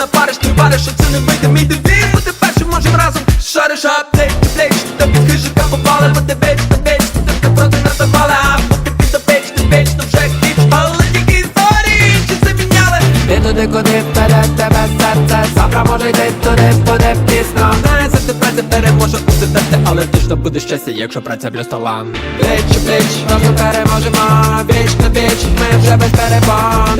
напариш, ти вариш, що це не вийде. Мій девіз Бути першим можем разом. Шариш аптеки, плеч Та під хижика попали, бо ти веч, ти веч Ти ти проти надавали, а бути під опеч, ти вечно вже хіч Але тільки історії, чи це міняли? Ти туди, куди вперед тебе серце? Завтра може йти туди, буде пізно. Знає, за тебе це переможе усе дати Але точно буде щастя, якщо праця плюс талант Плеч у плеч, разом переможемо Віч на віч, ми вже без перебон